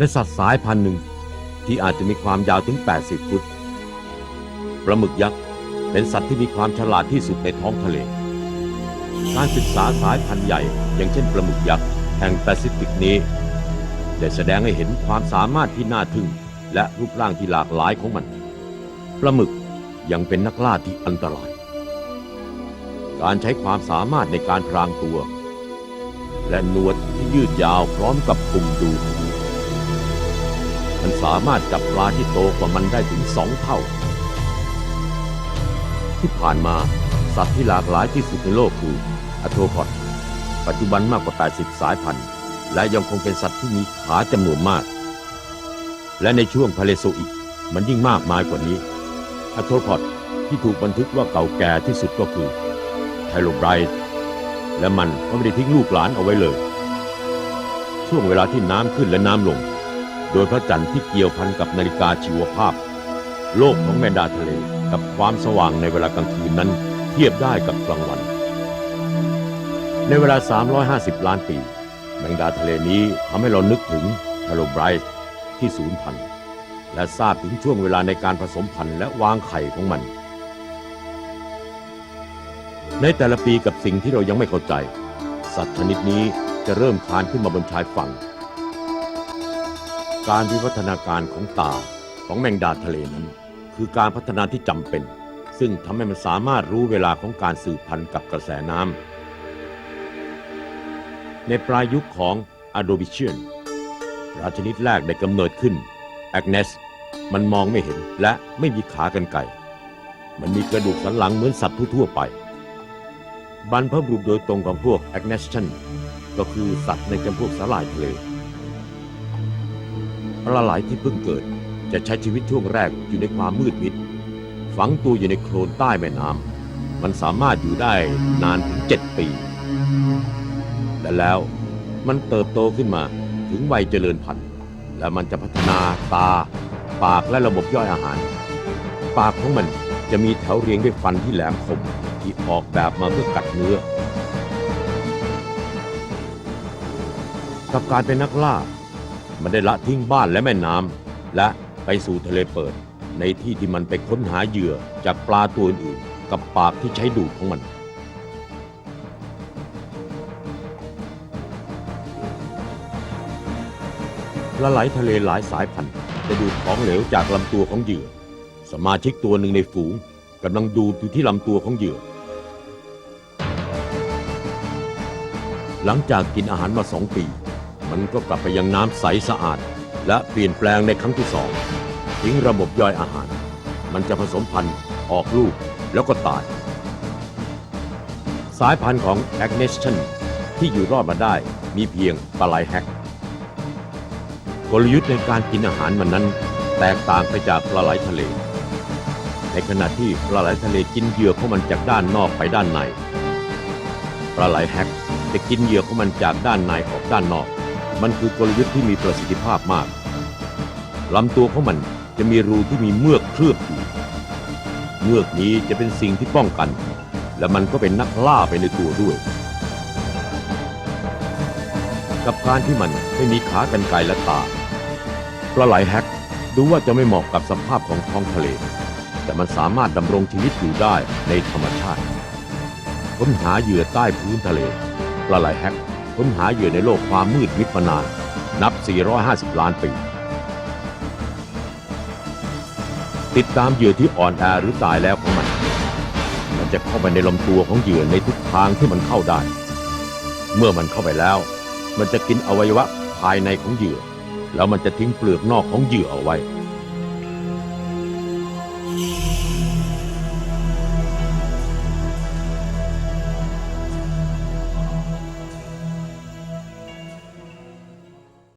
และสัตว์สายพันธุ์หนึ่งที่อาจจะมีความยาวถึง 80 ฟุต ปลาหมึกยักษ์เป็นสัตว์ที่มีความฉลาดที่สุดในท้องทะเล การศึกษาสายพันธุ์ใหญ่ อย่างเช่นปลาหมึกยักษ์แห่งแปซิฟิกนี้ ได้แสดงให้เห็นความสามารถที่น่าทึ่ง และรูปร่างที่หลากหลายของมัน ปลาหมึกยังเป็นนักล่าที่อันตราย การใช้ความสามารถในการพรางตัว และหนวดที่ยืดยาวพร้อมกับปุ่มดู มันสามารถจับปลาที่โตกว่ามันได้ถึงสองเท่า ที่ผ่านมาสัตว์ที่หลากหลายที่สุดในโลกคืออโทพอดปัจจุบันมากกว่า 80 สายพันธุ์ และยังคงเป็นสัตว์ที่มีขาจำนวนมาก และในช่วงพาเลโซอิกมันยิ่งมากมายกว่านี้อโทพอดที่ถูกบันทึกว่าเก่าแก่ที่สุดก็คือไทโลไบรท์และมันก็ไม่ได้ทิ้งลูกหลานเอาไว้เลย ช่วงเวลาที่น้ำขึ้นและน้ำลง โดยพระจันทร์ที่เกี่ยวพันกับนาฬิกาชีวภาพ โลกของแมนดาทะเลกับความสว่างในเวลากลางคืนนั้นเทียบได้กับกลางวัน ในเวลา 350 ล้านปี แมงดาทะเลนี้ทำให้เรานึกถึงทาโลไบรท์ที่สูญพันธุ์และทราบถึงช่วงเวลาในการผสมพันธุ์และวางไข่ของมัน ในแต่ละปีกับสิ่งที่เรายังไม่เข้าใจ สัตว์ชนิดนี้จะเริ่มคลานขึ้นมาบนชายฝั่ง การวิวัฒนาการของตาของแมงดาทะเลนั้น คือการพัฒนาที่จำเป็น ซึ่งทำให้มันสามารถรู้เวลาของการสืบพันธุ์กับกระแสน้ำในปลายยุคของอะโดบิเชียนราชนิดแรกได้กำเนิดขึ้นแอกเนสมันมองไม่เห็นและไม่มีขากรรไกรมันมีกระดูกสันหลังเหมือนสัตว์ทั่วไป บรรพบุรุษโดยตรงของพวกแอกเนสชันก็คือสัตว์ในจำพวกสาหร่ายทะเล ลาไหลที่เพิ่งเกิด จะใช้ชีวิตช่วงแรกอยู่ในความมืดมิด ฝังตัวอยู่ในโคลนใต้แม่น้ำมันสามารถอยู่ได้นานถึงเจ็ดปี และแล้วมันเติบโตขึ้นมาถึงวัยเจริญพันธุ์ และมันจะพัฒนาตา ปากและระบบย่อยอาหาร ปากของมันจะมีแถวเรียงด้วยฟันที่แหลมคมที่ออกแบบมาเพื่อกัดเนื้อ กับการเป็นนักล่า มันได้ละทิ้งบ้านและแม่น้ำและไปสู่ทะเลเปิด ในที่ที่มันไปค้นหาเหยื่อจากปลาตัวอื่นกับปากที่ใช้ดูดของมัน ปลาไหลทะเลหลายสายพันธุ์จะดูดของเหลวจากลำตัวของเหยื่อ สมาชิกตัวหนึ่งในฝูงกำลังดูดอยู่ที่ลำตัวของเหยื่อ หลังจากกินอาหารมาสองปี มันก็กลับไปยังน้ำใสสะอาด และเปลี่ยนแปลงในครั้งที่สองทิ้งระบบย่อยอาหาร มันจะผสมพันธุ์ออกลูกแล้วก็ตาย สายพันธุ์ของแอ g เนชันที่อยู่รอดมาได้มีเพียงปลาไหลแฮกกลยุทธ์ในการกินอาหารมันนั้น แตกต่างไปจากปลาไหลทะเล ในขณะที่ปลาไหลทะเลกินเหยื่อของมันจากด้านนอกไปด้านใน ปลาไหลแฮกจะกินเหยื่อของมันจากด้านในออกด้านนอก มันคือกลยุทธ์ที่มีประสิทธิภาพมากลำตัวของมันจะมีรูที่มีเมือกเคลือบอยู่ เมือกนี้จะเป็นสิ่งที่ป้องกัน และมันก็เป็นนักล่าไปในตัวด้วย กับการที่มันไม่มีขากรรไกรและตาปลาไหลแฮกดูว่าจะไม่เหมาะกับสภาพของท้องทะเล แต่มันสามารถดำรงชีวิตอยู่ได้ในธรรมชาติค้นหาเหยื่อใต้พื้นทะเลปลาไหลแฮก ค้นหาเหยื่อในโลกความมืดมิดมานาน นับ 450 ล้านปี ติดตามเหยื่อที่อ่อนแอหรือตายแล้วของมัน มันจะเข้าไปในลำตัวของเหยื่อในทุกทางที่มันเข้าได้ เมื่อมันเข้าไปแล้ว มันจะกินอวัยวะภายในของเหยื่อ แล้วมันจะทิ้งเปลือกนอกของเหยื่อเอาไว้